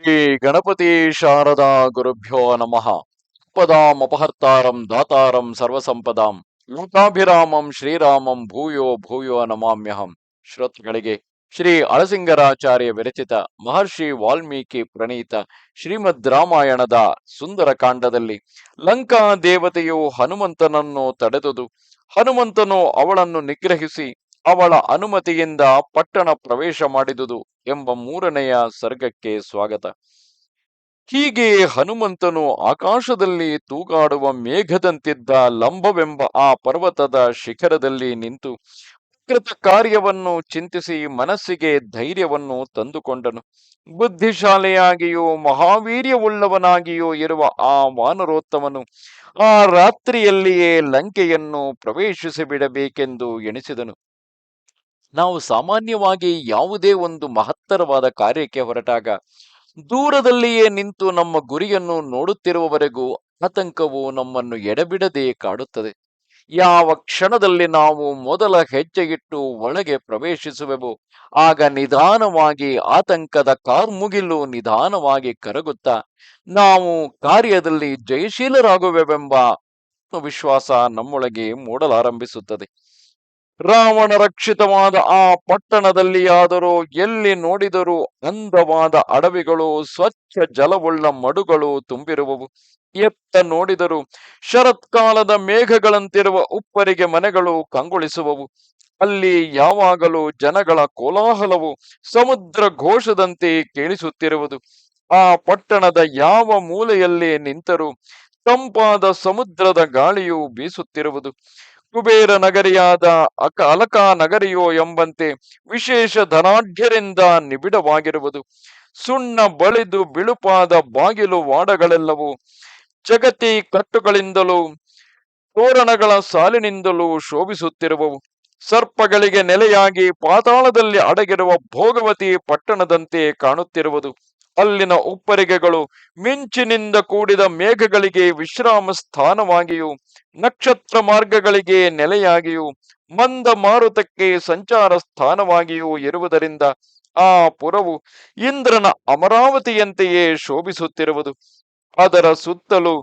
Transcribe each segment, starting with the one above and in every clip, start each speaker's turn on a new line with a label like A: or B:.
A: ಶ್ರೀ ಗಣಪತಿ ಶಾರದಾ ಗುರುಭ್ಯೋ ನಮಃ. ಪದಾಂ ಅಪಹರ್ತಾರಂ ದಾತಾರಂ ಸರ್ವಸಂಪದಾಂ. ಲೋಕಾಭಿರಾಮಂ ಶ್ರೀರಾಮಂ ಭೂಯೋ ಭೂಯೋ ನಮಾಮ್ಯಹಂ. ಶ್ರೋತೃಗಳಿಗೆ ಶ್ರೀ ಅಳಸಿಂಗರಾಚಾರ್ಯ ವಿರಚಿತ ಮಹರ್ಷಿ ವಾಲ್ಮೀಕಿ ಪ್ರಣೀತ ಶ್ರೀಮದ್ ರಾಮಾಯಣದ ಸುಂದರ ಕಾಂಡದಲ್ಲಿ ಲಂಕಾ ದೇವತೆಯು ಹನುಮಂತನನ್ನು ತಡೆದುದು. ಹನುಮಂತನು ಅವಳನ್ನು ನಿಗ್ರಹಿಸಿ ಅವಳ ಅನುಮತಿಯಿಂದ ಪಟ್ಟಣ ಪ್ರವೇಶ ಮಾಡಿದುದು ಎಂಬ ಮೂರನೆಯ ಸರ್ಗಕ್ಕೆ ಸ್ವಾಗತ. ಹೀಗೆ ಹನುಮಂತನು ಆಕಾಶದಲ್ಲಿ ತೂಗಾಡುವ ಮೇಘದಂತಿದ್ದ ಲಂಬವೆಂಬ ಆ ಪರ್ವತದ ಶಿಖರದಲ್ಲಿ ನಿಂತು ಕೃತ ಕಾರ್ಯವನ್ನು ಚಿಂತಿಸಿ ಮನಸ್ಸಿಗೆ ಧೈರ್ಯವನ್ನು ತಂದುಕೊಂಡನು. ಬುದ್ಧಿಶಾಲಿಯಾಗಿಯೂ ಮಹಾವೀರ್ಯವುಳ್ಳವನಾಗಿಯೂ ಇರುವ ಆ ವಾನರೋತ್ತಮನು ಆ ರಾತ್ರಿಯಲ್ಲಿಯೇ ಲಂಕೆಯನ್ನು ಪ್ರವೇಶಿಸಿ ಬಿಡಬೇಕೆಂದು ಎಣಿಸಿದನು. ನಾವು ಸಾಮಾನ್ಯವಾಗಿ ಯಾವುದೇ ಒಂದು ಮಹತ್ತರವಾದ ಕಾರ್ಯಕ್ಕೆ ಹೊರಟಾಗ ದೂರದಲ್ಲಿಯೇ ನಿಂತು ನಮ್ಮ ಗುರಿಯನ್ನು ನೋಡುತ್ತಿರುವವರೆಗೂ ಆತಂಕವು ನಮ್ಮನ್ನು ಎಡಬಿಡದೆ ಕಾಡುತ್ತದೆ. ಯಾವ ಕ್ಷಣದಲ್ಲಿ ನಾವು ಮೊದಲ ಹೆಜ್ಜೆಗಿಟ್ಟು ಒಳಗೆ ಪ್ರವೇಶಿಸುವೆವು, ಆಗ ನಿಧಾನವಾಗಿ ಆತಂಕದ ಕಾರ್ಮುಗಿಲು ನಿಧಾನವಾಗಿ ಕರಗುತ್ತಾ, ನಾವು ಕಾರ್ಯದಲ್ಲಿ ಜಯಶೀಲರಾಗುವೆವೆಂಬ ವಿಶ್ವಾಸ ನಮ್ಮೊಳಗೆ ಮೂಡಲಾರಂಭಿಸುತ್ತದೆ. ರಾವಣ ರಕ್ಷಿತವಾದ ಆ ಪಟ್ಟಣದಲ್ಲಿ ಆದರೂ ಎಲ್ಲಿ ನೋಡಿದರೂ ಅಂದವಾದ ಅಡವಿಗಳು, ಸ್ವಚ್ಛ ಜಲವುಳ್ಳ ಮಡುಗಳು ತುಂಬಿರುವವು. ಎತ್ತ ನೋಡಿದರು ಶರತ್ಕಾಲದ ಮೇಘಗಳಂತಿರುವ ಉಪ್ಪರಿಗೆ ಮನೆಗಳು ಕಂಗೊಳಿಸುವವು. ಅಲ್ಲಿ ಯಾವಾಗಲೂ ಜನಗಳ ಕೋಲಾಹಲವು ಸಮುದ್ರ ಘೋಷದಂತೆ ಕೇಳಿಸುತ್ತಿರುವುದು. ಆ ಪಟ್ಟಣದ ಯಾವ ಮೂಲೆಯಲ್ಲಿ ನಿಂತರೂ ತಂಪಾದ ಸಮುದ್ರದ ಗಾಳಿಯು ಬೀಸುತ್ತಿರುವುದು. ಕುಬೇರ ನಗರಿಯಾದ ಅಕ ಅಲಕಾ ನಗರಿಯೋ ಎಂಬಂತೆ ವಿಶೇಷ ಧನಾಢ್ಯರಿಂದ ನಿಬಿಡವಾಗಿರುವುದು. ಸುಣ್ಣ ಬಳಿದು ಬಿಳುಪಾದ ಬಾಗಿಲು ವಾಡಗಳೆಲ್ಲವೂ ಜಗತಿ ಕಟ್ಟುಗಳಿಂದಲೂ ತೋರಣಗಳ ಸಾಲಿನಿಂದಲೂ ಶೋಭಿಸುತ್ತಿರುವವು. ಸರ್ಪಗಳಿಗೆ ನೆಲೆಯಾಗಿ ಪಾತಾಳದಲ್ಲಿ ಅಡಗಿರುವ ಭೋಗವತಿ ಪಟ್ಟಣದಂತೆ ಕಾಣುತ್ತಿರುವುದು. ಅಲ್ಲಿನ ಉಪ್ಪರಿಗೆಗಳು ಮಿಂಚಿನಿಂದ ಕೂಡಿದ ಮೇಘಗಳಿಗೆ ವಿಶ್ರಾಮ ಸ್ಥಾನವಾಗಿಯೂ ನಕ್ಷತ್ರ ಮಾರ್ಗಗಳಿಗೆ ನೆಲೆಯಾಗಿಯೂ, ಮಂದ ಮಾರುತಕ್ಕೆ ಸಂಚಾರ ಸ್ಥಾನವಾಗಿಯೂ ಇರುವುದರಿಂದ ಆ ಪುರವು ಇಂದ್ರನ ಅಮರಾವತಿಯಂತೆಯೇ ಶೋಭಿಸುತ್ತಿರುವುದು. ಅದರ ಸುತ್ತಲೂ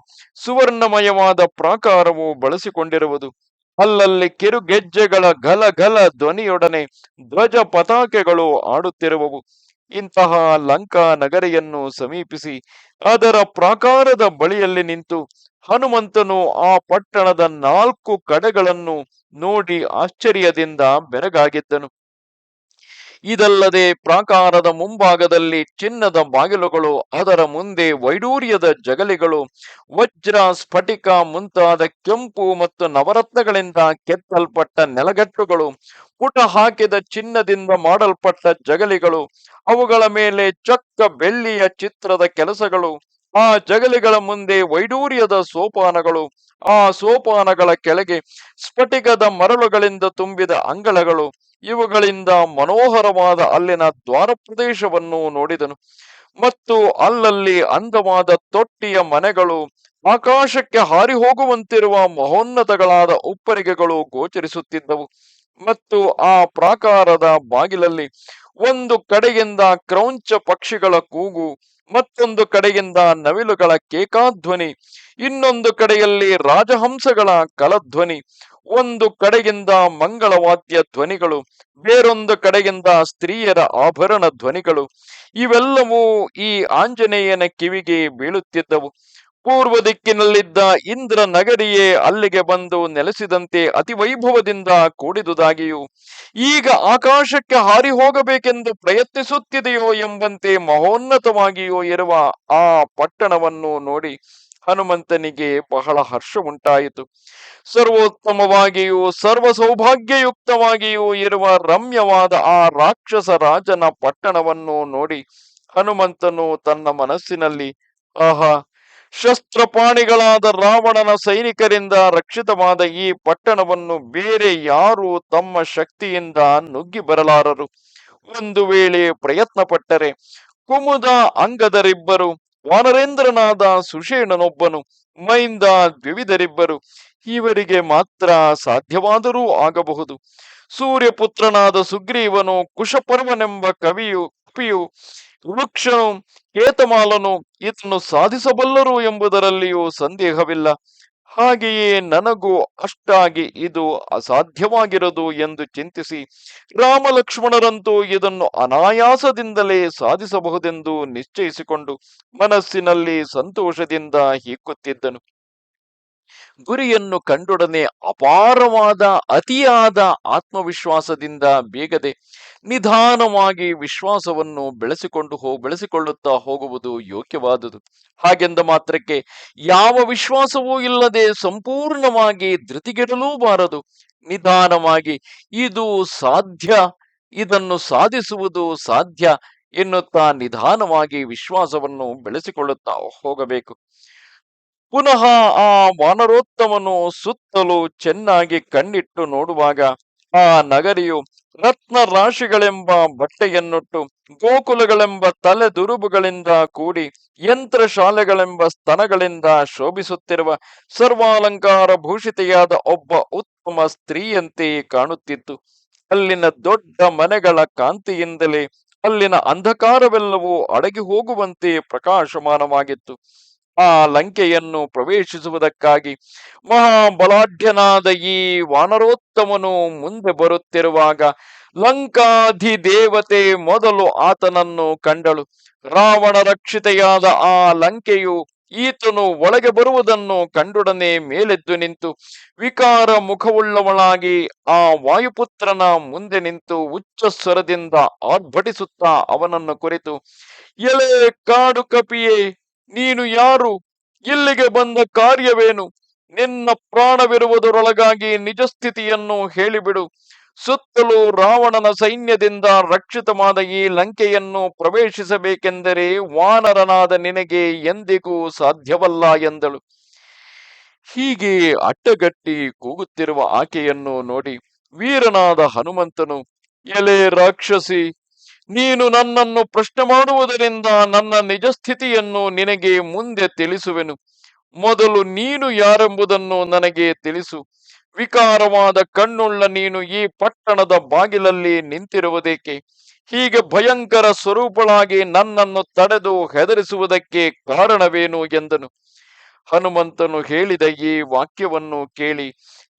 A: ಸುವರ್ಣಮಯವಾದ ಪ್ರಾಕಾರವು ಬಳಸಿಕೊಂಡಿರುವುದು. ಅಲ್ಲಲ್ಲಿ ಕಿರುಗೆಜ್ಜೆಗಳ ಗಲ ಗಲ ಧ್ವನಿಯೊಡನೆ ಧ್ವಜ ಪತಾಕೆಗಳು ಆಡುತ್ತಿರುವವು. ಇಂತಹ ಲಂಕಾ ನಗರಿಯನ್ನು ಸಮೀಪಿಸಿ, ಅದರ ಪ್ರಾಕಾರದ ಬಳಿಯಲ್ಲಿ ನಿಂತು ಹನುಮಂತನು ಆ ಪಟ್ಟಣದ ನಾಲ್ಕು ಕಡೆಗಳನ್ನು ನೋಡಿ ಆಶ್ಚರ್ಯದಿಂದ ಬೆರಗಾಗಿದ್ದನು. ಇದಲ್ಲದೆ ಪ್ರಾಕಾರದ ಮುಂಭಾಗದಲ್ಲಿ ಚಿನ್ನದ ಬಾಗಿಲುಗಳು, ಅದರ ಮುಂದೆ ವೈಡೂರ್ಯದ ಜಗಲಿಗಳು, ವಜ್ರ ಸ್ಫಟಿಕ ಮುಂತಾದ ಕೆಂಪು ಮತ್ತು ನವರತ್ನಗಳಿಂದ ಕೆತ್ತಲ್ಪಟ್ಟ ನೆಲಗಟ್ಟುಗಳು, ಪುಟ ಹಾಕಿದ ಚಿನ್ನದಿಂದ ಮಾಡಲ್ಪಟ್ಟ ಜಗಲಿಗಳು, ಅವುಗಳ ಮೇಲೆ ಚೊಕ್ಕ ಬೆಳ್ಳಿಯ ಚಿತ್ರದ ಕೆಲಸಗಳು, ಆ ಜಗಲಿಗಳ ಮುಂದೆ ವೈಡೂರ್ಯದ ಸೋಪಾನಗಳು, ಆ ಸೋಪಾನಗಳ ಕೆಳಗೆ ಸ್ಫಟಿಕದ ಮರಳುಗಳಿಂದ ತುಂಬಿದ ಅಂಗಳಗಳು ಇವುಗಳಿಂದ ಮನೋಹರವಾದ ಅಲ್ಲಿನ ದ್ವಾರ ಪ್ರದೇಶವನ್ನು ನೋಡಿದನು. ಮತ್ತು ಅಲ್ಲಲ್ಲಿ ಅಂದವಾದ ತೊಟ್ಟಿಯ ಮನೆಗಳು, ಆಕಾಶಕ್ಕೆ ಹಾರಿ ಹೋಗುವಂತಿರುವ ಮಹೋನ್ನತಗಳಾದ ಉಪ್ಪರಿಗೆಗಳು ಗೋಚರಿಸುತ್ತಿದ್ದವು. ಮತ್ತು ಆ ಪ್ರಾಕಾರದ ಬಾಗಿಲಲ್ಲಿ ಒಂದು ಕಡೆಯಿಂದ ಕ್ರೌಂಚ ಪಕ್ಷಿಗಳ ಕೂಗು, ಮತ್ತೊಂದು ಕಡೆಯಿಂದ ನವಿಲುಗಳ ಕೇಕಾಧ್ವನಿ, ಇನ್ನೊಂದು ಕಡೆಯಲ್ಲಿ ರಾಜಹಂಸಗಳ ಕಲಧ್ವನಿ ಒಂದು ಕಡೆಯಿಂದ ಮಂಗಳವಾದ್ಯ ಧ್ವನಿಗಳು, ಬೇರೊಂದು ಕಡೆಯಿಂದ ಸ್ತ್ರೀಯರ ಆಭರಣ ಧ್ವನಿಗಳು, ಇವೆಲ್ಲವೂ ಈ ಆಂಜನೇಯನ ಕಿವಿಗೆ ಬೀಳುತ್ತಿದ್ದವು. ಪೂರ್ವ ದಿಕ್ಕಿನಲ್ಲಿದ್ದ ಇಂದ್ರ ನಗರಿಯೇ ಅಲ್ಲಿಗೆ ಬಂದು ನೆಲೆಸಿದಂತೆ ಅತಿ ವೈಭವದಿಂದ ಕೂಡಿದುದಾಗಿಯೂ, ಈಗ ಆಕಾಶಕ್ಕೆ ಹಾರಿ ಹೋಗಬೇಕೆಂದು ಪ್ರಯತ್ನಿಸುತ್ತಿದೆಯೋ ಎಂಬಂತೆ ಮಹೋನ್ನತವಾಗಿಯೂ ಇರುವ ಆ ಪಟ್ಟಣವನ್ನು ನೋಡಿ ಹನುಮಂತನಿಗೆ ಬಹಳ ಹರ್ಷ ಉಂಟಾಯಿತು ಸರ್ವೋತ್ತಮವಾಗಿಯೂ ಸರ್ವ ಸೌಭಾಗ್ಯಯುಕ್ತವಾಗಿಯೂ ಇರುವ ರಮ್ಯವಾದ ಆ ರಾಕ್ಷಸ ರಾಜನ ಪಟ್ಟಣವನ್ನು ನೋಡಿ ಹನುಮಂತನು ತನ್ನ ಮನಸ್ಸಿನಲ್ಲಿ, ಆಹಾ, ಶಸ್ತ್ರಪಾಣಿಗಳಾದ ರಾವಣನ ಸೈನಿಕರಿಂದ ರಕ್ಷಿತವಾದ ಈ ಪಟ್ಟಣವನ್ನು ಬೇರೆ ಯಾರೂ ತಮ್ಮ ಶಕ್ತಿಯಿಂದ ನುಗ್ಗಿ ಬರಲಾರರು. ಒಂದು ವೇಳೆ ಪ್ರಯತ್ನ ಪಟ್ಟರೆ ಕುಮುದ ಅಂಗದರಿಬ್ಬರು ವಾನರೇಂದ್ರನಾದ ಸುಷೇಣನೊಬ್ಬನು ಮೈಂದ ದ್ವಿವಿಧರಿಬ್ಬರು. ಇವರಿಗೆ ಮಾತ್ರ ಸಾಧ್ಯವಾದರೂ ಆಗಬಹುದು. ಸೂರ್ಯಪುತ್ರನಾದ ಸುಗ್ರೀವನು ಕುಶಪರ್ವನೆಂಬ ಕವಿಯು, ಕಪಿಯು, ವೃಕ್ಷನು, ಕೇತಮಾಲನು ಇದನ್ನು ಸಾಧಿಸಬಲ್ಲರು ಎಂಬುದರಲ್ಲಿಯೂ ಸಂದೇಹವಿಲ್ಲ. ಹಾಗೆಯೇ ನನಗೂ ಅಷ್ಟಾಗಿ ಇದು ಅಸಾಧ್ಯವಾಗಿರದು ಎಂದು ಚಿಂತಿಸಿ ರಾಮಲಕ್ಷ್ಮಣರಂತೂ ಇದನ್ನು ಅನಾಯಾಸದಿಂದಲೇ ಸಾಧಿಸಬಹುದೆಂದು ನಿಶ್ಚಯಿಸಿಕೊಂಡು ಮನಸ್ಸಿನಲ್ಲಿ ಸಂತೋಷದಿಂದ ಹೀಕುತ್ತಿದ್ದನು. ಗುರಿಯನ್ನು ಕಂಡೊಡನೆ ಅಪಾರವಾದ, ಅತಿಯಾದ ಆತ್ಮವಿಶ್ವಾಸದಿಂದ ಬೇಗದೆ ನಿಧಾನವಾಗಿ ವಿಶ್ವಾಸವನ್ನು ಬೆಳೆಸಿಕೊಂಡು ಹೋ, ಬೆಳೆಸಿಕೊಳ್ಳುತ್ತಾ ಹೋಗುವುದು ಯೋಗ್ಯವಾದುದು. ಹಾಗೆಂದ ಮಾತ್ರಕ್ಕೆ ಯಾವ ವಿಶ್ವಾಸವೂ ಇಲ್ಲದೆ ಸಂಪೂರ್ಣವಾಗಿ ಧೃತಿಗೆಡಲೂಬಾರದು. ನಿಧಾನವಾಗಿ ಇದು ಸಾಧ್ಯ, ಇದನ್ನು ಸಾಧಿಸುವುದು ಸಾಧ್ಯ ಎನ್ನುತ್ತಾ ನಿಧಾನವಾಗಿ ವಿಶ್ವಾಸವನ್ನು ಬೆಳೆಸಿಕೊಳ್ಳುತ್ತಾ ಹೋಗಬೇಕು. ಪುನಃ ಆ ವಾನರೋತ್ತಮನು ಸುತ್ತಲೂ ಚೆನ್ನಾಗಿ ಕಣ್ಣಿಟ್ಟು ನೋಡುವಾಗ ಆ ನಗರಿಯು ರತ್ನ ರಾಶಿಗಳೆಂಬ ಬಟ್ಟೆಯನ್ನುಟ್ಟು, ಗೋಕುಲಗಳೆಂಬ ತಲೆ ದುರುಬುಗಳಿಂದ ಕೂಡಿ ಯಂತ್ರ ಶಾಲೆಗಳೆಂಬ ಸ್ತನಗಳಿಂದ ಶೋಭಿಸುತ್ತಿರುವ ಸರ್ವಾಲಂಕಾರ ಭೂಷಿತೆಯಾದ ಒಬ್ಬ ಉತ್ತಮ ಸ್ತ್ರೀಯಂತೆ ಕಾಣುತ್ತಿತ್ತು. ಅಲ್ಲಿನ ದೊಡ್ಡ ಮನೆಗಳ ಕಾಂತಿಯಿಂದಲೇ ಅಲ್ಲಿನ ಅಂಧಕಾರವೆಲ್ಲವೂ ಅಡಗಿ ಹೋಗುವಂತೆ ಪ್ರಕಾಶಮಾನವಾಗಿತ್ತು. ಆ ಲಂಕೆಯನ್ನು ಪ್ರವೇಶಿಸುವುದಕ್ಕಾಗಿ ಮಹಾಬಲಾಢ್ಯನಾದ ಈ ವಾನರೋತ್ತಮನು ಮುಂದೆ ಬರುತ್ತಿರುವಾಗ ಲಂಕಾಧಿ ದೇವತೆ ಮೊದಲು ಆತನನ್ನು ಕಂಡಳು. ರಾವಣ ರಕ್ಷಿತೆಯಾದ ಆ ಲಂಕೆಯು ಈತನು ಒಳಗೆ ಬರುವುದನ್ನು ಕಂಡೊಡನೆ ಮೇಲೆದ್ದು ನಿಂತು ವಿಕಾರ ಮುಖವುಳ್ಳವಳಾಗಿ ಆ ವಾಯುಪುತ್ರನ ಮುಂದೆ ನಿಂತು ಉಚ್ಚ ಸ್ವರದಿಂದ ಆರ್ಭಟಿಸುತ್ತಾ ಅವನನ್ನು ಕುರಿತು ಎಲೆ ಕಾಡು ಕಪಿಯೇ ನೀನು ಯಾರು? ಇಲ್ಲಿಗೆ ಬಂದ ಕಾರ್ಯವೇನು? ನಿನ್ನ ಪ್ರಾಣವಿರುವುದರೊಳಗಾಗಿ ನಿಜ ಸ್ಥಿತಿಯನ್ನು ಹೇಳಿಬಿಡು. ಸುತ್ತಲೂ ರಾವಣನ ಸೈನ್ಯದಿಂದ ರಕ್ಷಿತವಾದ ಈ ಲಂಕೆಯನ್ನು ಪ್ರವೇಶಿಸಬೇಕೆಂದರೆ ವಾನರನಾದ ನಿನಗೆ ಎಂದಿಗೂ ಸಾಧ್ಯವಲ್ಲ ಎಂದಳು. ಹೀಗೆ ಅಟ್ಟಗಟ್ಟಿ ಕೂಗುತ್ತಿರುವ ಆಕೆಯನ್ನು ನೋಡಿ ವೀರನಾದ ಹನುಮಂತನು, ಎಲೆ ರಾಕ್ಷಸಿ ನೀನು ನನ್ನನ್ನು ಪ್ರಶ್ನೆ ಮಾಡುವುದರಿಂದ ನನ್ನ ನಿಜ ಸ್ಥಿತಿಯನ್ನು ನಿನಗೆ ಮುಂದೆ ತಿಳಿಸುವೆನು. ಮೊದಲು ನೀನು ಯಾರೆಂಬುದನ್ನು ನನಗೆ ತಿಳಿಸು. ವಿಕಾರವಾದ ಕಣ್ಣುಳ್ಳ ನೀನು ಈ ಪಟ್ಟಣದ ಬಾಗಿಲಲ್ಲಿ ನಿಂತಿರುವುದೇಕೆ? ಹೀಗೆ ಭಯಂಕರ ಸ್ವರೂಪಳಾಗಿ ನನ್ನನ್ನು ತಡೆದು ಹೆದರಿಸುವುದಕ್ಕೆ ಕಾರಣವೇನು ಎಂದನು. ಹನುಮಂತನು ಹೇಳಿದ ಈ ವಾಕ್ಯವನ್ನು ಕೇಳಿ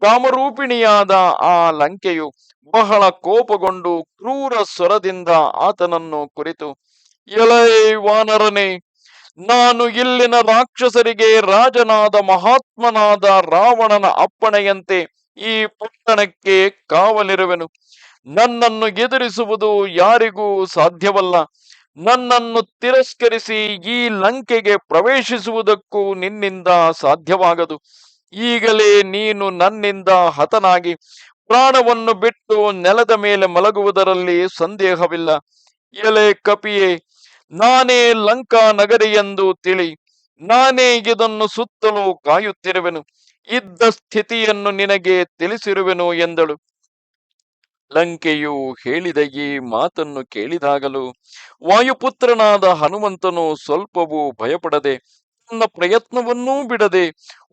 A: ಕಾಮರೂಪಿಣಿಯಾದ ಆ ಲಂಕೆಯು ಬಹಳ ಕೋಪಗೊಂಡು ಕ್ರೂರ ಸ್ವರದಿಂದ ಆತನನ್ನು ಕುರಿತು, ಎಲೈ ವಾನರನೆ, ನಾನು ಇಲ್ಲಿನ ರಾಕ್ಷಸರಿಗೆ ರಾಜನಾದ ಮಹಾತ್ಮನಾದ ರಾವಣನ ಅಪ್ಪಣೆಯಂತೆ ಈ ಪಟ್ಟಣಕ್ಕೆ ಕಾವಲಿರುವೆನು. ನನ್ನನ್ನು ಎದುರಿಸುವುದು ಯಾರಿಗೂ ಸಾಧ್ಯವಲ್ಲ. ನನ್ನನ್ನು ತಿರಸ್ಕರಿಸಿ ಈ ಲಂಕೆಗೆ ಪ್ರವೇಶಿಸುವುದಕ್ಕೂ ನಿನ್ನಿಂದ ಸಾಧ್ಯವಾಗದು. ಈಗಲೇ ನೀನು ನನ್ನಿಂದ ಹತನಾಗಿ ಪ್ರಾಣವನ್ನು ಬಿಟ್ಟು ನೆಲದ ಮೇಲೆ ಮಲಗುವುದರಲ್ಲಿ ಸಂದೇಹವಿಲ್ಲ. ಎಲೆ ಕಪಿಯೇ, ನಾನೇ ಲಂಕಾ ನಗರಿ ಎಂದು ತಿಳಿ, ನಾನೇ ಇದನ್ನು ಸುತ್ತಲೂ ಕಾಯುತ್ತಿರುವೆನು, ಇದ್ದ ಸ್ಥಿತಿಯನ್ನು ನಿನಗೆ ತಿಳಿಸಿರುವೆನು ಎಂದಳು. ಲಂಕೆಯು ಹೇಳಿದ ಈ ಮಾತನ್ನು ಕೇಳಿದಾಗಲೂ ವಾಯುಪುತ್ರನಾದ ಹನುಮಂತನು ಸ್ವಲ್ಪವೂ ಭಯಪಡದೆ ತನ್ನ ಪ್ರಯತ್ನವನ್ನೂ ಬಿಡದೆ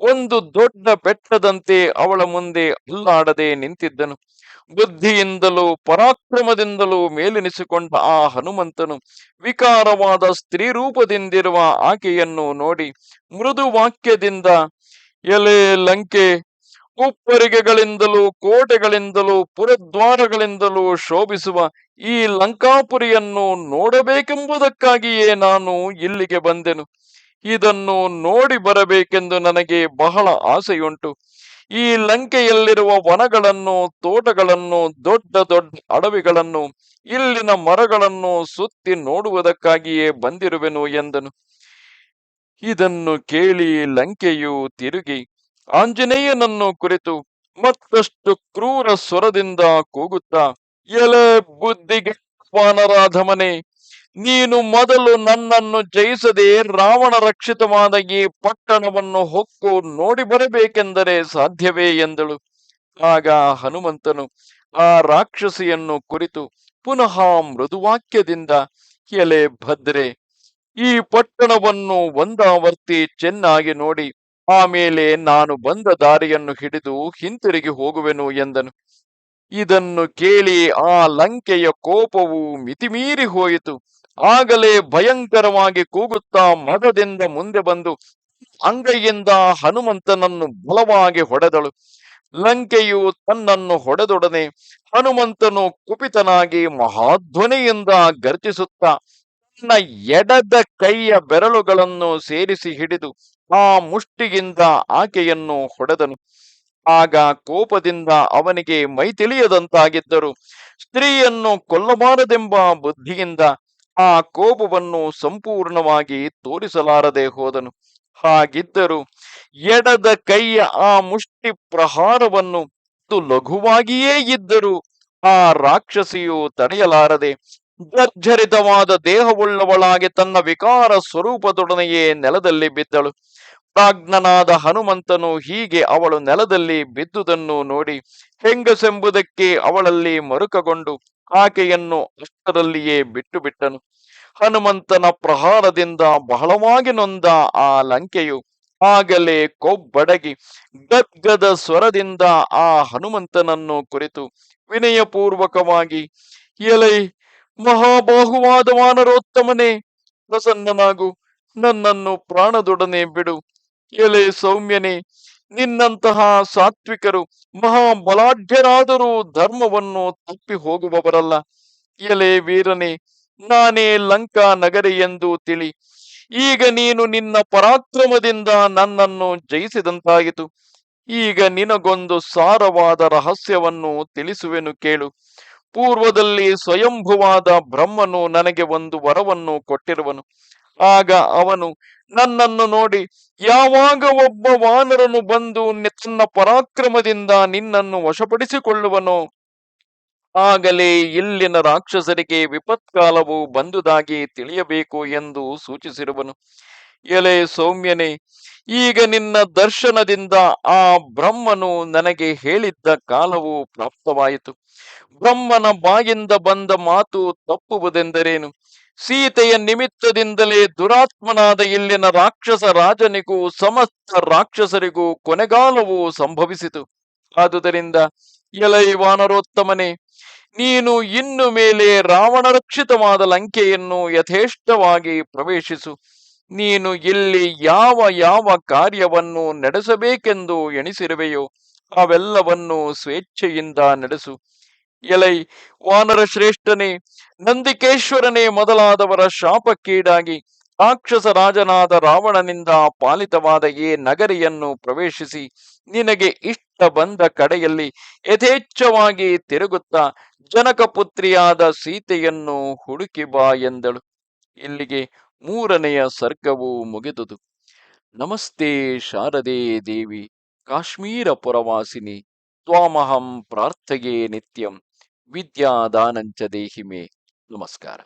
A: ಒಂದು ದೊಡ್ಡ ಬೆಟ್ಟದಂತೆ ಅವಳ ಮುಂದೆ ಅಲ್ಲಾಡದೆ ನಿಂತಿದ್ದನು. ಬುದ್ಧಿಯಿಂದಲೂ ಪರಾಕ್ರಮದಿಂದಲೂ ಮೇಲೆನಿಸಿಕೊಂಡ ಆ ಹನುಮಂತನು ವಿಕಾರವಾದ ಸ್ತ್ರೀ ರೂಪದಿಂದಿರುವ ಆಕೆಯನ್ನು ನೋಡಿ ಮೃದು ವಾಕ್ಯದಿಂದ ಎಲೆ ಲಂಕೆ, ಉಪ್ಪರಿಗೆಗಳಿಂದಲೂ ಕೋಟೆಗಳಿಂದಲೂ ಪುರದ್ವಾರಗಳಿಂದಲೂ ಶೋಭಿಸುವ ಈ ಲಂಕಾಪುರಿಯನ್ನು ನೋಡಬೇಕೆಂಬುದಕ್ಕಾಗಿಯೇ ನಾನು ಇಲ್ಲಿಗೆ ಬಂದೆನು. ಇದನ್ನು ನೋಡಿ ಬರಬೇಕೆಂದು ನನಗೆ ಬಹಳ ಆಸೆಯುಂಟು. ಈ ಲಂಕೆಯಲ್ಲಿರುವ ವನಗಳನ್ನು, ತೋಟಗಳನ್ನು, ದೊಡ್ಡ ದೊಡ್ಡ ಅಡವಿಗಳನ್ನು, ಇಲ್ಲಿನ ಮರಗಳನ್ನು ಸುತ್ತಿ ನೋಡುವುದಕ್ಕಾಗಿಯೇ ಬಂದಿರುವೆನು ಎಂದನು. ಇದನ್ನು ಕೇಳಿ ಲಂಕೆಯು ತಿರುಗಿ, ಆಂಜನೇಯನನ್ನು ಕುರಿತು ಮತ್ತಷ್ಟು ಕ್ರೂರ ಸ್ವರದಿಂದ ಕೂಗುತ್ತಾ, ಎಲೆ ಬುದ್ಧಿಗೆ ವಾನರಾಧಮನೆ ನೀನು ಮೊದಲು ನನ್ನನ್ನು ಜಯಿಸದೆ ರಾವಣ ರಕ್ಷಿತವಾದ ಈ ಪಟ್ಟಣವನ್ನು ಹೊಕ್ಕು ನೋಡಿ ಬರಬೇಕೆಂದರೆ ಸಾಧ್ಯವೇ ಎಂದಳು. ಆಗ ಹನುಮಂತನು ಆ ರಾಕ್ಷಸಿಯನ್ನು ಕುರಿತು ಪುನಃ ಮೃದುವಾಕ್ಯದಿಂದ, ಎಲೆ ಭದ್ರೆ, ಈ ಪಟ್ಟಣವನ್ನು ಒಂದಾವರ್ತಿ ಚೆನ್ನಾಗಿ ನೋಡಿ ಆಮೇಲೆ ನಾನು ಬಂದ ದಾರಿಯನ್ನು ಹಿಡಿದು ಹಿಂತಿರುಗಿ ಹೋಗುವೆನು ಎಂದನು. ಇದನ್ನು ಕೇಳಿ ಆ ಲಂಕೆಯ ಕೋಪವು ಮಿತಿಮೀರಿ ಹೋಯಿತು. ಆಗಲೇ ಭಯಂಕರವಾಗಿ ಕೂಗುತ್ತಾ ಮದದಿಂದ ಮುಂದೆ ಬಂದು ಅಂಗೈಯಿಂದ ಹನುಮಂತನನ್ನು ಬಲವಾಗಿ ಹೊಡೆದಳು. ಲಂಕೆಯು ತನ್ನನ್ನು ಹೊಡೆದೊಡನೆ ಹನುಮಂತನು ಕುಪಿತನಾಗಿ ಮಹಾಧ್ವನಿಯಿಂದ ಗರ್ಜಿಸುತ್ತಾ ತನ್ನ ಎಡದ ಕೈಯ ಬೆರಳುಗಳನ್ನು ಸೇರಿಸಿ ಹಿಡಿದು ಆ ಮುಷ್ಟಿಯಿಂದ ಆಕೆಯನ್ನು ಹೊಡೆದನು. ಆಗ ಕೋಪದಿಂದ ಅವನಿಗೆ ಮೈ ತಿಳಿಯದಂತಾಗಿದ್ದರು ಸ್ತ್ರೀಯನ್ನು ಕೊಲ್ಲಬಾರದೆಂಬ ಬುದ್ಧಿಯಿಂದ ಆ ಕೋಪವನ್ನು ಸಂಪೂರ್ಣವಾಗಿ ತೋರಿಸಲಾರದೆ ಹೋದನು. ಹಾಗಿದ್ದರು ಎಡದ ಕೈಯ ಆ ಮುಷ್ಟಿ ಪ್ರಹಾರವನ್ನು ಲಘುವಾಗಿಯೇ ಇದ್ದರು ಆ ರಾಕ್ಷಸಿಯು ತಡೆಯಲಾರದೆ ಜರ್ಜರಿತವಾದ ದೇಹವುಳ್ಳವಳಾಗಿ ತನ್ನ ವಿಕಾರ ಸ್ವರೂಪದೊಡನೆಯೇ ನೆಲದಲ್ಲಿ ಬಿದ್ದಳು. ಪ್ರಾಜ್ಞನಾದ ಹನುಮಂತನು ಹೀಗೆ ಅವಳು ನೆಲದಲ್ಲಿ ಬಿದ್ದುದನ್ನು ನೋಡಿ ಹೆಂಗಸೆಂಬುದಕ್ಕೆ ಅವಳಲ್ಲಿ ಮರುಕಗೊಂಡು ಆಕೆಯನ್ನು ಅಷ್ಟರಲ್ಲಿಯೇ ಬಿಟ್ಟು ಬಿಟ್ಟನು ಹನುಮಂತನ ಪ್ರಹಾರದಿಂದ ಬಹಳವಾಗಿ ನೊಂದ ಆ ಲಂಕೆಯು. ಆಗಲೇ ಕೊಬ್ಬಡಗಿ ಗದ್ಗದ ಸ್ವರದಿಂದ ಆ ಹನುಮಂತನನ್ನು ಕುರಿತು ವಿನಯಪೂರ್ವಕವಾಗಿ, ಎಲೈ ಮಹಾಬಾಹುವಾದ ವಾನರೋತ್ತಮನೇ ಪ್ರಸನ್ನನಾಗು, ನನ್ನನ್ನು ಪ್ರಾಣದೊಡನೆ ಬಿಡು. ಎಲೆ ಸೌಮ್ಯನೇ ನಿನ್ನಂತಹ ಸಾತ್ವಿಕರು ಮಹಾಬಲಾಢ್ಯರಾದರೂ ಧರ್ಮವನ್ನು ತಪ್ಪಿ ಹೋಗುವವರಲ್ಲ ಎಲೆ ವೀರನೇ, ನಾನೇ ಲಂಕಾ ನಗರಿ ಎಂದು ತಿಳಿ. ಈಗ ನೀನು ನಿನ್ನ ಪರಾಕ್ರಮದಿಂದ ನನ್ನನ್ನು ಜಯಿಸಿದಂತಾಯಿತು. ಈಗ ನಿನಗೊಂದು ಸಾರವಾದ ರಹಸ್ಯವನ್ನು ತಿಳಿಸುವೆನು ಕೇಳು. ಪೂರ್ವದಲ್ಲಿ ಸ್ವಯಂಭುವಾದ ಬ್ರಹ್ಮನು ನನಗೆ ಒಂದು ವರವನ್ನು ಕೊಟ್ಟಿರುವನು. ಆಗ ಅವನು, ನನ್ನನ್ನು ನೋಡಿ, ಯಾವಾಗ ಒಬ್ಬ ವಾನರನು ಬಂದು ತನ್ನ ಪರಾಕ್ರಮದಿಂದ ನಿನ್ನನ್ನು ವಶಪಡಿಸಿಕೊಳ್ಳುವನು, ಆಗಲೇ ಇಲ್ಲಿನ ರಾಕ್ಷಸರಿಗೆ ವಿಪತ್ಕಾಲವು ಬಂದುದಾಗಿ ತಿಳಿಯಬೇಕು ಎಂದು ಸೂಚಿಸಿರುವನು. ಎಲೆ ಸೌಮ್ಯನೇ, ಈಗ ನಿನ್ನ ದರ್ಶನದಿಂದ ಆ ಬ್ರಹ್ಮನು ನನಗೆ ಹೇಳಿದ್ದ ಕಾಲವು ಪ್ರಾಪ್ತವಾಯಿತು. ಬ್ರಹ್ಮನ ಬಾಯಿಂದ ಬಂದ ಮಾತು ತಪ್ಪುವುದೆಂದರೇನು? ಸೀತೆಯ ನಿಮಿತ್ತದಿಂದಲೇ ದುರಾತ್ಮನಾದ ಇಲ್ಲಿನ ರಾಕ್ಷಸ ರಾಜನಿಗೂ, ಸಮಸ್ತ ರಾಕ್ಷಸರಿಗೂ ಕೊನೆಗಾಲವು ಸಂಭವಿಸಿತು. ಆದುದರಿಂದ ಎಲೈ ವಾನರೋತ್ತಮನೇ ನೀನು ಇನ್ನು ಮೇಲೆ ರಾವಣ ರಕ್ಷಿತವಾದ ಲಂಕೆಯನ್ನು ಯಥೇಷ್ಟವಾಗಿ ಪ್ರವೇಶಿಸು. ನೀನು ಇಲ್ಲಿ ಯಾವ ಯಾವ ಕಾರ್ಯವನ್ನು ನಡೆಸಬೇಕೆಂದು ಎಣಿಸಿರುವೆಯೋ, ಅವೆಲ್ಲವನ್ನು ಸ್ವೇಚ್ಛೆಯಿಂದ ನಡೆಸು. ಎಲೈ ವಾನರ ಶ್ರೇಷ್ಠನೇ ನಂದಿಕೇಶ್ವರನೇ ಮೊದಲಾದವರ ಶಾಪಕ್ಕೀಡಾಗಿ ರಾಕ್ಷಸ ರಾಜನಾದ ರಾವಣನಿಂದ ಪಾಲಿತವಾದ ಈ ನಗರಿಯನ್ನು ಪ್ರವೇಶಿಸಿ ನಿನಗೆ ಇಷ್ಟ ಬಂದ ಕಡೆಯಲ್ಲಿ ಯಥೇಚ್ಛವಾಗಿ ತಿರುಗುತ್ತಾ ಜನಕಪುತ್ರಿಯಾದ ಸೀತೆಯನ್ನು ಹುಡುಕಿ ಬಾ ಎಂದಳು. ಇಲ್ಲಿಗೆ ಮೂರನೆಯ ಸರ್ಗವು ಮುಗಿದುದು. ನಮಸ್ತೆ ಶಾರದೆ ದೇವಿ, ಕಾಶ್ಮೀರ ಪುರವಾಸಿನಿ, ತ್ವಾಮಹಂ ಪ್ರಾರ್ಥಯೇ ನಿತ್ಯಂ, ವಿದ್ಯಾದಾನಂಚ ದೇಹಿ ಮೇ ನಮಸ್ಕಾರ